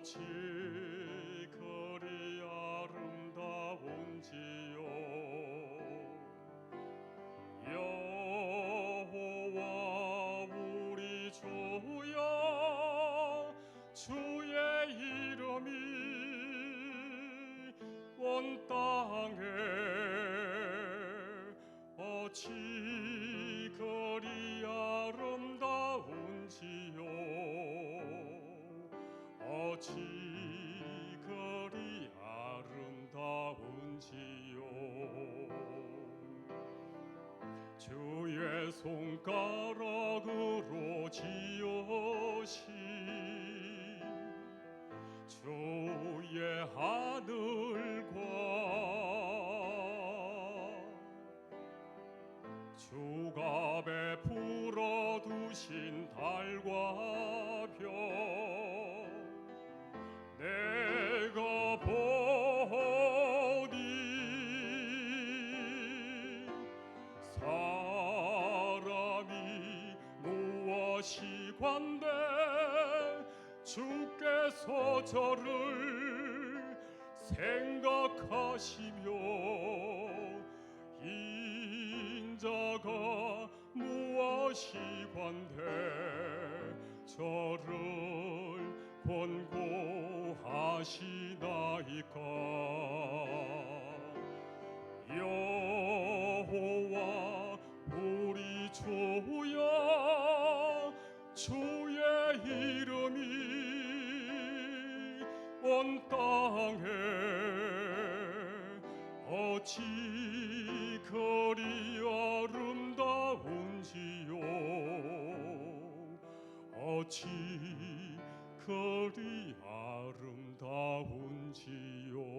어찌 그리 아름다운지요. 여호와 우리 주여 주의 이름이 온 땅에 어찌 어찌 그리 아름다운지요. 주의 손가락으로 지으신 주의 하 무엇이 관대. 주께서 저를 생각하시며 인자가 무엇이 관대? 저를 권고하시나이까 이름이 온 땅에 어찌 그리 아름다운지요? 어찌 그리 아름다운지요